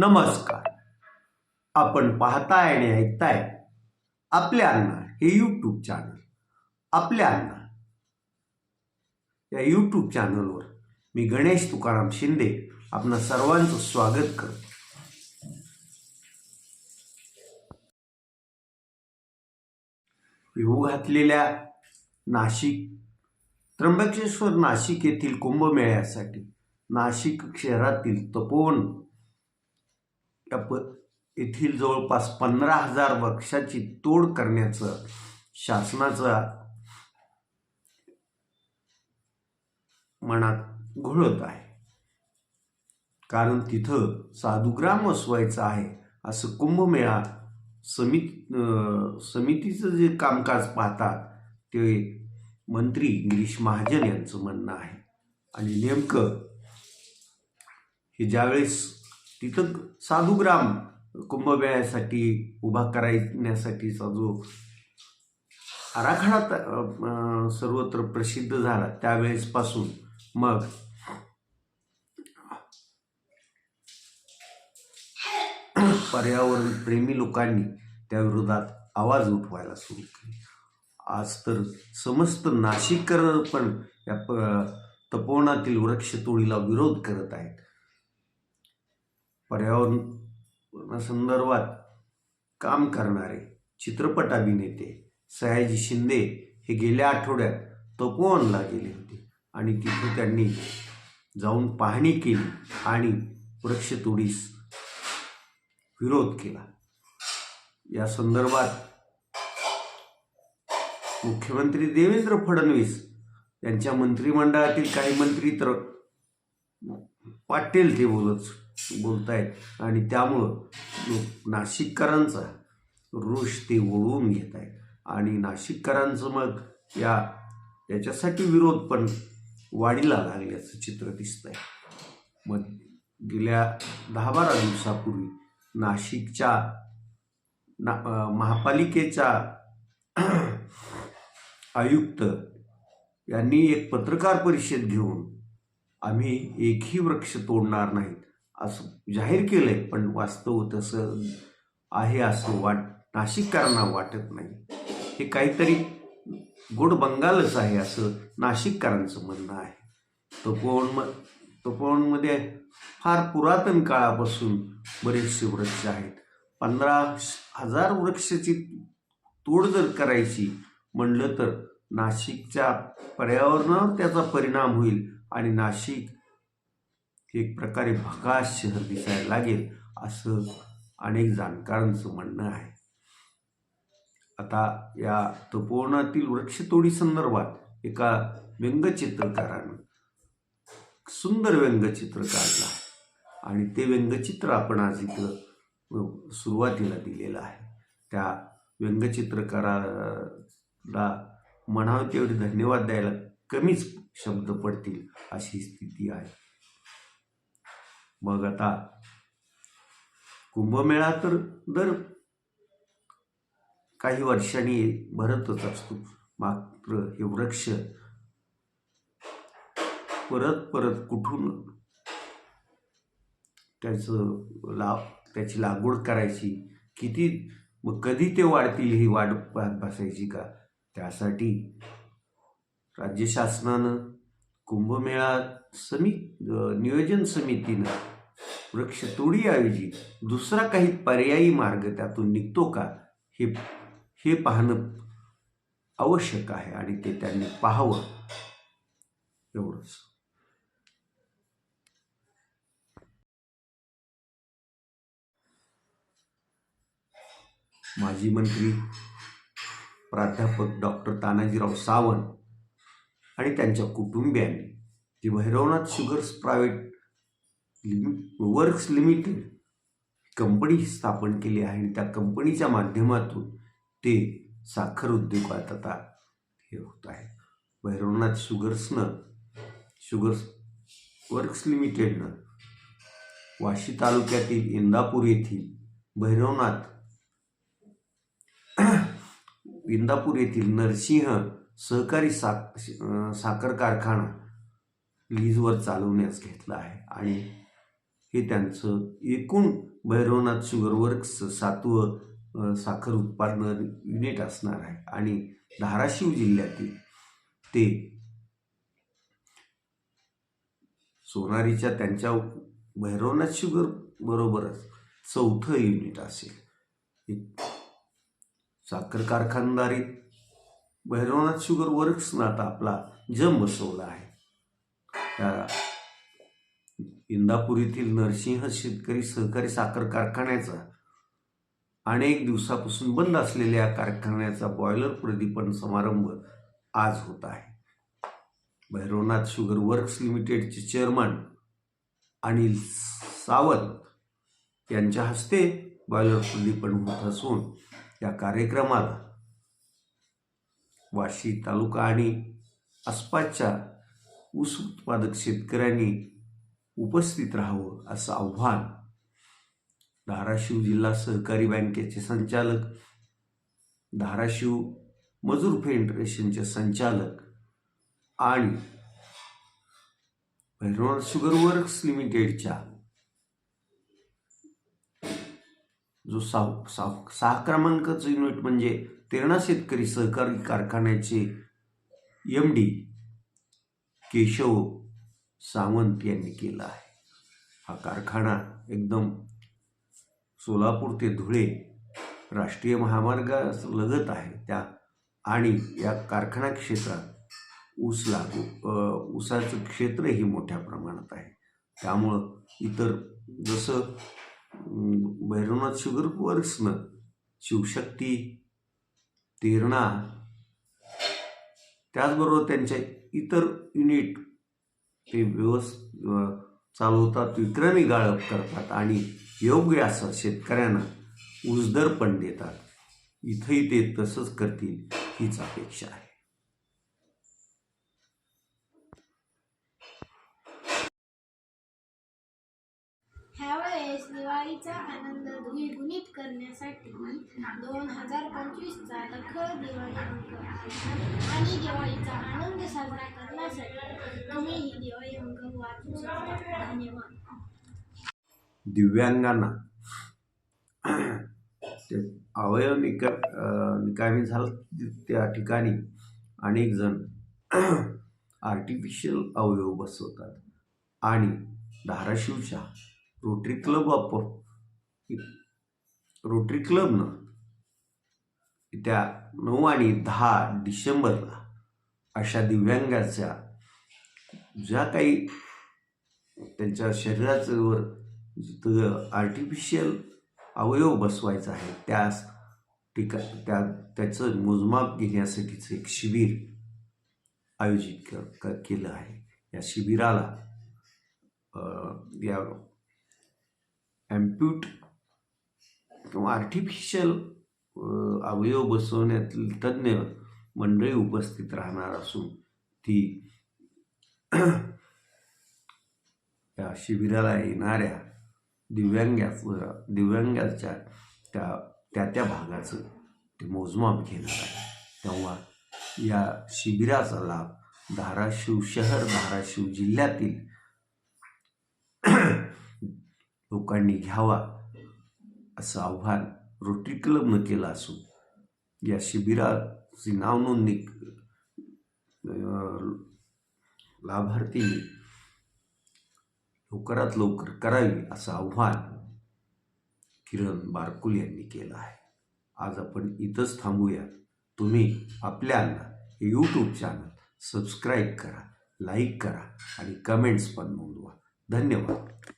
नमस्कार. आपण पाहताय आणि ऐकताय आपल्या अण्णा हे यूट्यूब चॅनल आपल्या अण्णा या यूट्यूब चॅनलवर मी गणेश तुकाराम शिंदे आपणा सर्वांचं स्वागत करतो. येऊ घातलेल्या नाशिक त्र्यंबकेश्वर नाशिक येथील कुंभमेळ्यासाठी नाशिक शहरातील तपोवन या प येथील जवळपास पंधरा हजार वृक्षाची तोड करण्याचं शासनाचा मनात घोळत आहे. कारण तिथं साधुग्राम वसवायचं आहे असं कुंभमेळा समित अं, समितीचं जे कामकाज पाहतात ते मंत्री गिरीश महाजन यांचं म्हणणं आहे. आणि नेमकं हे ज्यावेळेस तिथं साधुग्राम कुंभमेळ्यासाठी उभा करायण्यासाठीचा जो आराखडा सर्वत्र प्रसिद्ध झाला त्यावेळेसपासून मग पर्यावरण प्रेमी लोकांनी त्या विरोधात आवाज उठवायला सुरू केली. आज तर समस्त नाशिककर पण या प- तपोवनातील वृक्षतोडीला विरोध करत आहेत. पर्यावरणासंदर्भात काम करणारे चित्रपट अभिनेते सयाजी शिंदे हे गेल्या आठवड्यात तपोवनला गेले होते. आणि तिथे त्यांनी जाऊन पाहणी केली आणि वृक्षतोडीस विरोध केला. या संदर्भात मुख्यमंत्री देवेंद्र फडणवीस यांच्या मंत्रिमंडळातील काही मंत्री तर पाटील ते बोलत बोलत आहेत आणि त्यामुळं लोक- नाशिककरांचा रोष ते ओढवून घेत आहेत आणि नाशिककरांचं मग या याच्यासाठी विरोध पण वाढीला लागल्याचं चित्र दिसतंय. मग गेल्या दहा बारा दिवसापूर्वी नाशिकच्या ना महापालिकेच्या आयुक्त यांनी एक पत्रकार परिषद घेऊन आम्ही एकही वृक्ष तोडणार नाहीत. असं जाहीर केलं आहे पण वास्तव तसं आहे असं वाट नाशिककारांना वाटत नाही. हे काहीतरी गोड बंगालच आहे असं नाशिककारांचं म्हणणं आहे. तपोवन म तपोवनमध्ये फार पुरातन काळापासून बरेचसे वृक्ष आहेत. पंधरा हजार वृक्षाची तोड जर करायची म्हणलं तर नाशिकच्या पर्यावरणावर त्याचा परिणाम होईल आणि नाशिक एक प्रकारे भकास शहर दिसायला लागेल असं अनेक जाणकारांचं म्हणणं आहे. आता या तपोवनातील वृक्षतोडी संदर्भात एका व्यंगचित्रकारानं सुंदर व्यंगचित्र काढलं आणि ते व्यंगचित्र आपण आज इथं सुरुवातीला दिलेलं आहे. त्या व्यंगचित्रकाराला म्हणावं तेवढे धन्यवाद द्यायला कमीच शब्द पडतील अशी स्थिती आहे. मग आता कुंभमेळा तर दर काही वर्षांनी भरतच असतो. मात्र हे वृक्ष परत परत कुठून त्याचं लाव त्याची लागवड करायची किती मग कधी ते वाढतील ही वाट पाहत बसायची का? त्यासाठी राज्य शासनानं कुंभमेळा समी नियोजन समितीनं वृक्षतोडीऐवजी दुसरा काही पर्यायी मार्ग त्यातून निघतो का हे हे पाहणं आवश्यक आहे आणि ते त्यांनी पाहावं. एवढंच. माजी मंत्री प्राध्यापक डॉक्टर तानाजीराव सावंत आणि त्यांच्या कुटुंबियांनी जे भैरवनाथ शुगर्स प्रायव्हेट लिमि वर्क्स लिमिटेड कंपनी स्थापन केली आहे आणि त्या कंपनीच्या माध्यमातून ते साखर उद्योगात आता हे होत आहे. भैरवनाथ शुगर्सनं शुगर्स वर्क्स लिमिटेडनं वाशी तालुक्यातील इंदापूर येथील भैरवनाथ इंदापूर येथील नरसिंह सहकारी साक साखर कारखाना लीजवर चालवण्यास घेतला आहे. आणि हे त्यांचं एकूण भैरवनाथ शुगर वर्क्स सातवं साखर उत्पादन युनिट असणार आहे. आणि धाराशिव जिल्ह्यातील ते सोनारीच्या त्यांच्या भैरवनाथ शुगर बरोबरच चौथं युनिट असेल. साखर कारखानदारीत भैरवनाथ शुगर वर्क्सनं आता आपला जम बसवला आहे. इंदापूर येथील नरसिंह शेतकरी सहकारी साखर कारखान्याचा अनेक दिवसापासून बंद असलेल्या कारखान्याचा बॉयलर प्रदीपन समारंभ आज होत आहे. भैरवनाथ शुगर वर्क्स लिमिटेडचे चेअरमन अनिल सावंत यांच्या हस्ते बॉयलर प्रदीपन होत असून या कार्यक्रमाला वाशी तालुका आणि आसपासच्या ऊस उत्पादक शेतकऱ्यांनी उपस्थित राहावं असं आव्हान. धाराशिव जिल्हा सहकारी बँकेचे संचालक धाराशिव मजूर फेडरेशनचे संचालक आणि भैरवनाथ शुगर वर्क्स लिमिटेडच्या जो सहा सहा सहा क्रमांकाचं युनिट म्हणजे तेरणा शेतकरी सहकारी कारखान्याचे एम डी केशव सावंत यांनी केला आहे. हा कारखाना एकदम सोलापूर ते धुळे राष्ट्रीय महामार्गास लगत आहे. त्या आणि या कारखाना क्षेत्रात ऊस लागू ऊसाचं क्षेत्रही मोठ्या प्रमाणात आहे. त्यामुळं इतर जसं भैरवनाथ शुगर वर्क्सनं शिवशक्ती तेरणा त्याचबरोबर त्यांच्या इतर युनिट ते व्यवस् चालवतात विक्रमी गाळप करतात आणि योग्य असं शेतकऱ्यांना उजदर पण देतात. इथंही ते तसंच करतील हीच अपेक्षा आहे. ह्यावेळेस दिवाळीचा आनंद द्विगुणित करण्यासाठी दोन हजार पंचवीसचा दखल दिवाळी अंक आणि दिवाळीचा आनंद साजरा करण्यासाठी तुम्ही ही दिवाळी अंक वाचू शकता. धन्यवाद. दिव्यांगांना ते अवयव निका निकामी झालं त्या ठिकाणी अनेक जण आर्टिफिशियल अवयव बसवतात. आणि धाराशिवच्या रोटरी क्लब ऑफ रोटरी क्लबनं त्या नऊ आणि दहा डिसेंबरला अशा दिव्यांगाच्या ज्या काही त्यांच्या शरीराचं वर जिथं आर्टिफिशियल अवयव बसवायचा आहे त्यास ठिका त्या त्याचं मोजमाप घेण्यासाठीचं एक शिबिर आयोजित क केलं आहे. या शिबिराला या ॲम्प्यूट किंवा आर्टिफिशियल अवयव बसवण्यातील तज्ज्ञ मंडळी उपस्थित राहणार असून ती या शिबिराला येणाऱ्या दिव्यांगाच दिव्यांगाच्या त्या त्या त्या भागाचं ते मोजमाप घेणार आहे. तेव्हा या शिबिराचा लाभ धाराशिव शहर धाराशिव जिल्ह्यातील लोकांनी घ्यावा. असं आव्हान रोटरी क्लबनं केलं असून या शिबिराची नाव नोंदणी लाभार्थींनी लवकरात लवकर करावी असं आव्हान किरण बारकुल यांनी केलं आहे. आज आपण इथंच थांबूया. तुम्ही आपल्याला यूट्यूब चॅनल सबस्क्राईब करा लाईक करा आणि कमेंट्स पण नोंदवा. धन्यवाद.